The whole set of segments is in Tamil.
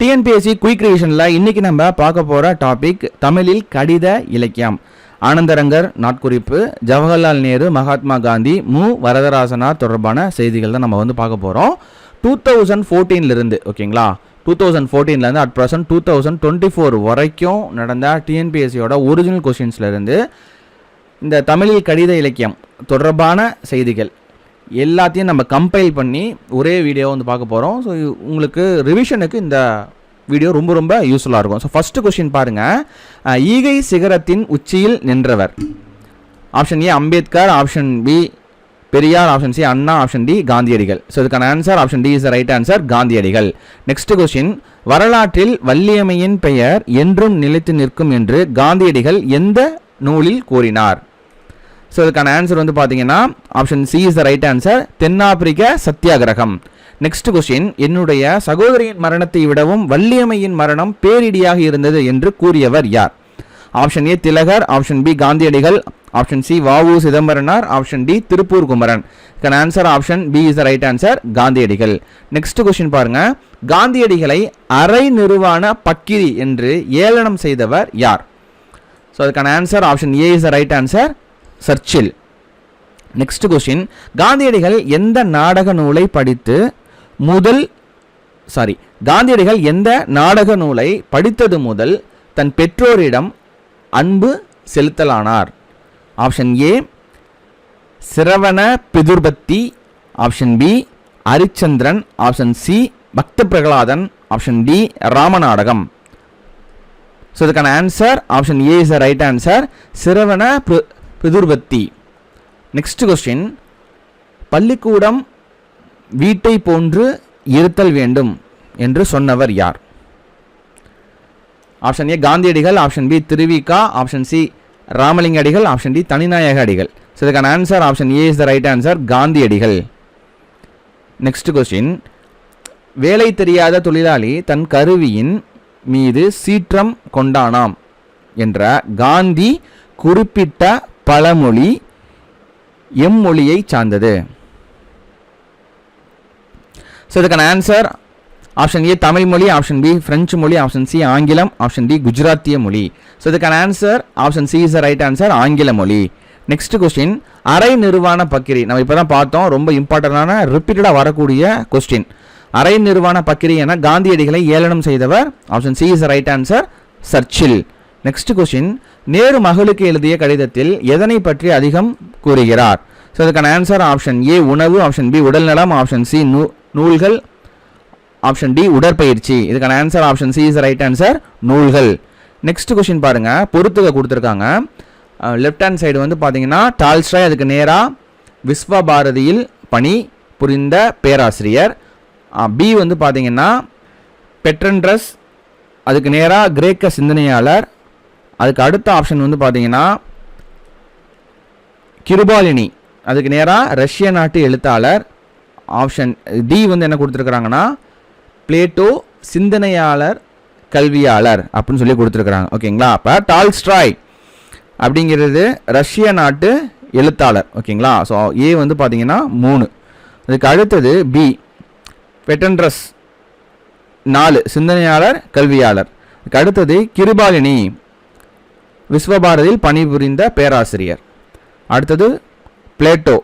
டிஎன்பிஎஸ்சி குயிக் ரிவிஷனில் இன்றைக்கி நம்ம பார்க்க போகிற டாபிக் தமிழில் கடித இலக்கியம். ஆனந்தரங்கர் நாட்குறிப்பு ஜவஹர்லால் நேரு மகாத்மா காந்தி மு. வரதராசனார் தொடர்பான செய்திகள் தான் நம்ம வந்து பார்க்க போகிறோம் டூ தௌசண்ட் ஃபோர்டீன்லேருந்து ஓகேங்களா? Two thousand ஃபோர்டீன்லேருந்து at present two thousand twenty four வரைக்கும் நடந்த டிஎன்பிஎஸ்சியோட ஒரிஜினல் கொஸ்டின்ஸ்லேருந்து இந்த தமிழில் கடித இலக்கியம் தொடர்பான செய்திகள் எல்லாத்தையும் நம்ம கம்பைல் பண்ணி ஒரே வீடியோ வந்து பார்க்க போகிறோம் ஸோ உங்களுக்கு ரிவிஷனுக்கு இந்த வீடியோ ரொம்ப ரொம்ப யூஸ்ஃபுல்லாக இருக்கும். ஸோ ஃபஸ்ட்டு கொஸ்டின் பாருங்கள் ஈகை சிகரத்தின் உச்சியில் நின்றவர். Option A Ambedkar. Option B Periyar. Option C Anna. Option D காந்தியடிகள். ஸோ இதுக்கான answer option D is the right answer காந்தியடிகள். நெக்ஸ்ட் கொஸ்டின் வரலாற்றில் வள்ளியம்மையின் பெயர் என்றும் நிலைத்து நிற்கும் என்று காந்தியடிகள் எந்த நூலில் கூறினார்? ஸோ இதுக்கான ஆன்சர் வந்து பார்த்தீங்கன்னா option C is the right answer தென்னாப்பிரிக்க சத்தியாகிரகம். நெக்ஸ்ட் கொஸ்டின் என்னுடைய சகோதரியின் மரணத்தை விடவும் வள்ளியம்மையின் மரணம் பேரிடியாக இருந்தது என்று கூறியவர் யார்? Option A Thilagar. Option B காந்தியடிகள். ஆப்ஷன் சி வாவு Chidambaranar. Option D Tiruppur Kumaran. இதுக்கான answer option B is the right answer காந்தியடிகள். நெக்ஸ்ட் கொஸ்டின் பாருங்க. காந்தியடிகளை அரை நிறுவான பக்கிரி என்று ஏளனம் செய்தவர் யார்? ஸோ அதுக்கான answer option A is the right answer Churchill. Next question காந்தியடிகள் எந்த நாடக நூலை படித்து முதல் சாரி காந்தியடிகள் எந்த நாடக நூலை படித்தது முதல் தன் பெற்றோரிடம் அன்பு செலுத்தலானார்? Option A Shravana Pitrubhakti. Option B Harichandran option C Bhakta Prahaladan option D Ramanatakam. So இதுக்கான answer option A is the right answer Shravana Pitrubhakti. Next question பள்ளிக்கூடம் வீட்டை போன்று இருத்தல் வேண்டும் என்று சொன்னவர் யார்? ஆப்ஷன் ஏ காந்தியடிகள் option B Thiruvika option C Ramalinga Adigal. Option D Thaninayaga Adigal. So இதுக்கான answer option A is the right answer காந்தியடிகள் நெக்ஸ்ட் கொஸ்டின் வேலை தெரியாத தொழிலாளி தன் கருவியின் மீது சீற்றம் கொண்டானாம் என்ற காந்தி குறிப்பிட்ட பழமொழி எம்மொழியை சார்ந்தது. ஸோ இதுக்கான ஆன்சர் ஆப்ஷன் ஏ தமிழ் மொழி ஆப்ஷன் பி ஃப்ரெஞ்சு மொழி ஆப்ஷன் சி ஆங்கிலம் ஆப்ஷன் டி குஜராத்திய மொழி. ஸோ இதுக்கான answer option C is the right answer ஆங்கில மொழி. நெக்ஸ்ட் கொஸ்டின் அரை நிர்வாண பக்கிரி. நம்ம இப்போ தான் பார்த்தோம் ரொம்ப இம்பார்ட்டண்டான ரிப்பீட்டடாக வரக்கூடிய கொஸ்டின் அரை நிர்வாண பக்கிரி என காந்தியடிகளை ஏளனம் செய்தவர் option C is right answer Churchill next question Nehru மகளுக்கு எழுதிய கடிதத்தில் எதனை பற்றி அதிகம் கூறுகிறார்? ஸோ அதுக்கான ஆன்சர் ஆப்ஷன் ஏ உணவு ஆப்ஷன் பி உடல்நலம் ஆப்ஷன் சி நூ நூல்கள் ஆப்ஷன் டி உடற்பயிற்சி. இதுக்கான answer option C is right answer நூல்கள். நெக்ஸ்ட் கொஸ்டின் பாருங்கள் பொறுத்துக கொடுத்துருக்காங்க. லெஃப்ட் ஹேண்ட் சைடு வந்து பார்த்தீங்கன்னா டால்ஸ்டாய் அதுக்கு நேராக விஸ்வ பாரதியில் பணி புரிந்த பேராசிரியர். பி வந்து பார்த்தீங்கன்னா பெட்ரன்ட்ரஸ் அதுக்கு நேராக கிரேக்க சிந்தனையாளர் அதுக்கு அடுத்த ஆப்ஷன் வந்து பார்த்தீங்கன்னா கிருபாலினி. அதுக்கு நேராக ரஷ்ய நாட்டு எழுத்தாளர் ஆப்ஷன் டி வந்து என்ன கொடுத்துருக்குறாங்கன்னா பிளேட்டோ சிந்தனையாளர் கல்வியாளர் அப்படின்னு சொல்லி கொடுத்துருக்குறாங்க. ஓகேங்களா அப்போ டால்ஸ்ட்ராய் அப்படிங்கிறது ரஷ்ய நாட்டு எழுத்தாளர். ஓகேங்களா ஸோ ஏ வந்து பார்த்தீங்கன்னா மூணு. அதுக்கு அடுத்தது பி பெட்டன்ட்ரஸ் நாலு சிந்தனையாளர் கல்வியாளர். அதுக்கு அடுத்தது கிருபாலினி. விஸ்வபாரதியில் பணிபுரிந்த பேராசிரியர். அடுத்தது பிளேட்டோ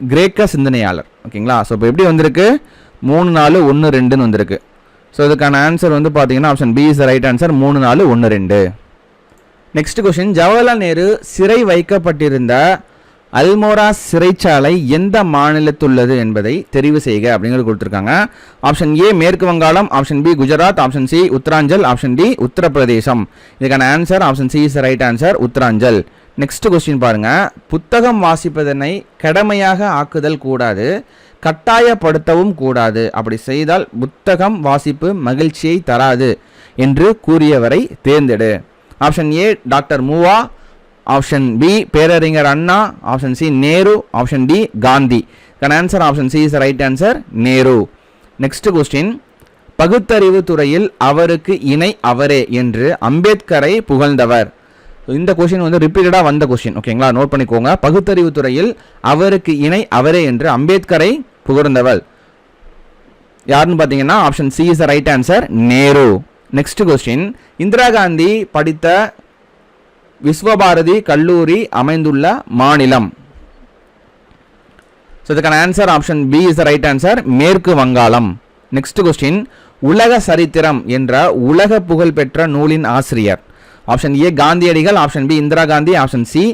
கிரேக்க சிந்தனையாளர். ஓகேங்களா? ஸோ இப்போ எப்படி வந்திருக்கு? மூணு நாலு ஒன்று ரெண்டுன்னு வந்திருக்கு. ஸோ இதுக்கான ஆன்சர் வந்து பார்த்தீங்கன்னா option B is right answer மூணு நாலு ஒன்று ரெண்டு. நெக்ஸ்ட் கொஸ்டின் ஜவஹர்லால் நேரு சிறை வைக்கப்பட்டிருந்த அல்மோரா சிறைச்சாலை எந்த மாநிலத்துள்ளது என்பதை தெரிவு செய்க அப்படிங்கிறது கொடுத்துருக்காங்க. Option A Merku Vangalam. Option B Gujarat. Option C Uttaranchal. Option D Uttarapradesam. இதுக்கான answer option C is right answer Uttaranchal. Next question பாருங்க. புத்தகம் வாசிப்பதனை கடமையாக ஆக்குதல் கூடாது கட்டாயப்படுத்தவும் கூடாது. அப்படி செய்தால் புத்தகம் வாசிப்பு மகிழ்ச்சியை தராது என்று கூறியவரை தேர்ந்தெடு. Option A doctor Muva option B பேரறிஞர் Anna. Option C Nehru. Option D Gandhi. Gun answer option C is right answer Nehru. Next question பகுத்தறிவு துறையில் அவருக்கு இணை அவரே என்று அம்பேத்கரை புகழ்ந்தவர். இந்த கொஷின் வந்து ரிப்பீட்டடாக வந்த கொஷின் ஓகேங்களா நோட் பண்ணிக்கோங்க. பகுத்தறிவு துறையில் அவருக்கு இணை அவரே என்று அம்பேத்கரை புகழ்ந்தவர். யாருன்னு பார்த்தீங்கன்னா option C is right answer Nehru. Next question Indira Gandhi படித்த விஸ்வபாரதி கல்லூரி அமைந்துள்ள மாநிலம். ஸோ இதுக்கான answer option B is the right answer Merku Vangalam. Next question உலக சரித்திரம் என்ற உலக புகழ்பெற்ற நூலின் ஆசிரியர். ஆப்ஷன் ஏ காந்தியடிகள். Option B Indira Gandhi. Option C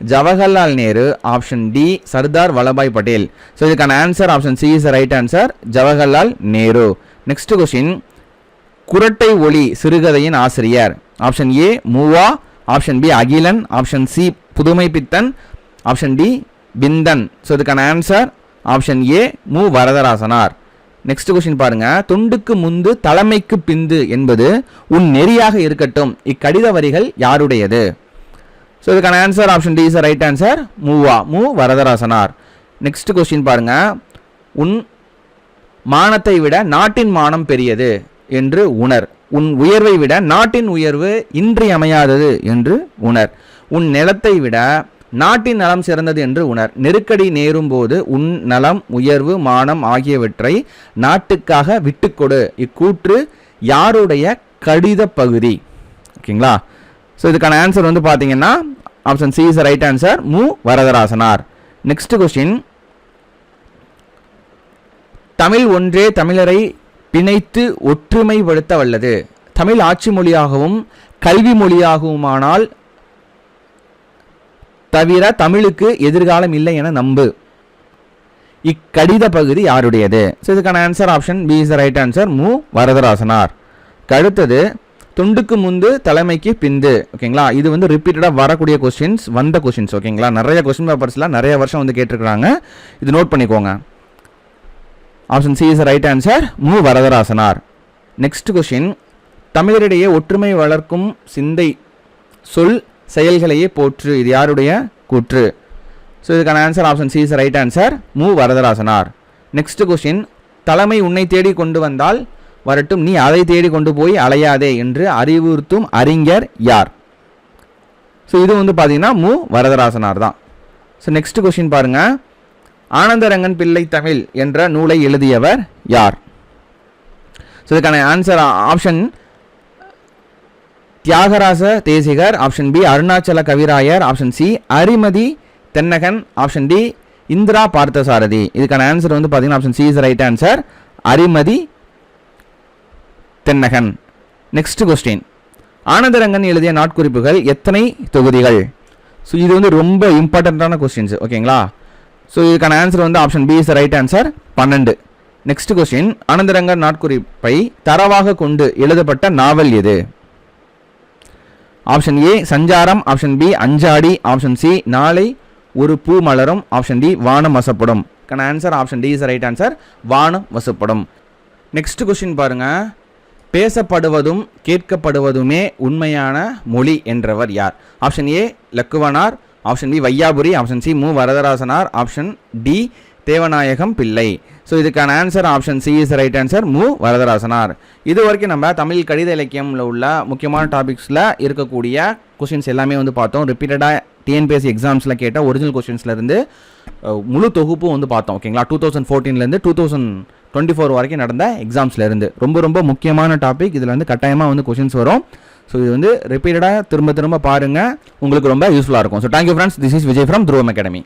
Jawaharlal Nehru. Option D Sardar Vallabhbhai Patel. So இதுக்கான answer option C is right answer Jawaharlal Nehru. Next question Kurattai Oli சிறுகதையின் ஆசிரியர். Option A Muva option B Akilan option C Pudhumai Pithan option D பிந்தன் so இதுக்கான answer option A Mu Varadarasanar next question பாருங்க. துண்டுக்கு முந்து தலைமைக்கு பிந்து என்பது உன் நெறியாக இருக்கட்டும். இக்கடித வரிகள் யாருடையது? ஸோ இதுக்கான answer option D is right answer Muva Mu Varadarasanar next question பாருங்க. உன் மானத்தை விட நாட்டின் மானம் பெரியது என்று உணர். உன் உயர்வை விட நாட்டின் உயர்வு இன்றியமையாதது என்று உணர். உன் நிலத்தை விட நாட்டின் நலம் சிறந்தது என்று உணர். நெருக்கடி நேரும் போது உன் நலம் உயர்வு மானம் ஆகியவற்றை நாட்டுக்காக விட்டுக்கொடு இக்கூற்று யாருடைய கடித பகுதி? ஓகேங்களா? ஸோ இதுக்கான ஆன்சர் வந்து பார்த்தீங்கன்னா option C is right answer Mu. Varadarasanar. Next question Tamil ஒன்றே தமிழரை பிணைத்து ஒற்றுமைப்படுத்த வல்லது தமிழ் ஆட்சி மொழியாகவும் கல்வி மொழியாகவுமானால் தவிர தமிழுக்கு எதிர்காலம் இல்லை என நம்பு. இக்கடித பகுதி யாருடையது? ஸோ இதுக்கான answer option B is right answer Mu. Varadarasanar. அடுத்தது துண்டுக்கு முந்து தலைமைக்கு பிந்து. ஓகேங்களா இது வந்து ரிப்பீட்டடாக வரக்கூடிய கொஸ்டின்ஸ் வந்த கொஸ்டின்ஸ் ஓகேங்களா நிறைய கொஸ்டின் பேப்பர்ஸ்லாம் நிறைய வருஷம் வந்து கேட்டிருக்கிறாங்க. இது நோட் பண்ணிக்கோங்க. Option C is right answer Mu. Varadarasanar. Next question தமிழரிடையே ஒற்றுமை வளர்க்கும் சிந்தை சொல் செயல்களையே போற்று. இது யாருடைய கூற்று? ஸோ இதுக்கான answer option C is right answer Mu. Varadarasanar. Next question தலைமை உன்னை தேடி கொண்டு வந்தால் வரட்டும். நீ அதை தேடி கொண்டு போய் அலையாதே என்று அறிவுறுத்தும் அறிஞர் யார்? ஸோ இது வந்து பார்த்தீங்கன்னா மு. வரதராசனார் தான். ஸோ நெக்ஸ்ட் கொஷின் பாருங்கள் ஆனந்தரங்கன் பிள்ளை தமிழ் என்ற நூலை எழுதியவர் யார்? ஸோ இதுக்கான answer option Thiagaraja Desikar option B Arunachala Kavirayar option C Arimathi Thennagan option D Indira Parthasarathy. இதுக்கான ஆன்சர் வந்து பார்த்தீங்கன்னா option C is right answer Arimathi Thennagan. Next question Anandarangan எழுதிய நாட்குறிப்புகள் எத்தனை தொகுதிகள்? ஸோ இது வந்து ரொம்ப இம்பார்ட்டண்ட்டான கொஸ்டின்ஸ் ஓகேங்களா ஸோ இதுக்கான ஆன்சர் வந்து option B is right answer பன்னெண்டு. நெக்ஸ்ட் கொஸ்டின் அனந்தரங்க நாட்குறிப்பை தரவாக கொண்டு எழுதப்பட்ட நாவல் எது? Option A Sancharam. Option B Anjadi. Option C Naalai. Oru Poo Malarum. Option D Vaanam Vasappadum. கன answer option D is right answer Vaanam Vasappadum. Next question பாருங்க. பேசப்படுவதும் கேட்கப்படுவதுமே உண்மையான மொழி என்றவர் யார்? Option A Lakkuvanar. Option B Vaiyapuri. Option C Mu. Varadarasanar. Option D Devanayagam Pillai. So இதுக்கான answer option C is right answer Mu. Varadarasanar. இது வரைக்கும் நம்ம தமிழ் கடித இலக்கியமில் உள்ள முக்கியமான டாபிக்ஸில் இருக்கக்கூடிய கொஷின்ஸ் எல்லாமே வந்து பார்த்தோம். ரிப்பீட்டடாக டிஎன்பிஎஸ்சி எக்ஸாம்ஸில் கேட்ட ஒரிஜினல் கொஷின்ஸ்லேருந்து முழு தொகுப்பும் வந்து பார்த்தோம். ஓகேங்களா டூ தௌசண்ட் ஃபோர்டீன்லேருந்து டூ தௌசண்ட் டுவெண்ட்டி ஃபோர் வரைக்கும் நடந்த எக்ஸாம்ஸ்லேருந்து ரொம்ப ரொம்ப முக்கியமான டாபிக் இதில் வந்து கட்டாயமாக வந்து கொஷின்ஸ் வரும். ஸோ இது வந்து ரிப்பீட்டடாக திரும்ப திரும்ப பாருங்கள் உங்களுக்கு ரொம்ப யூஸ்ஃபுல்லாக இருக்கும். So thank you friends this is Vijay from Dhruvam academy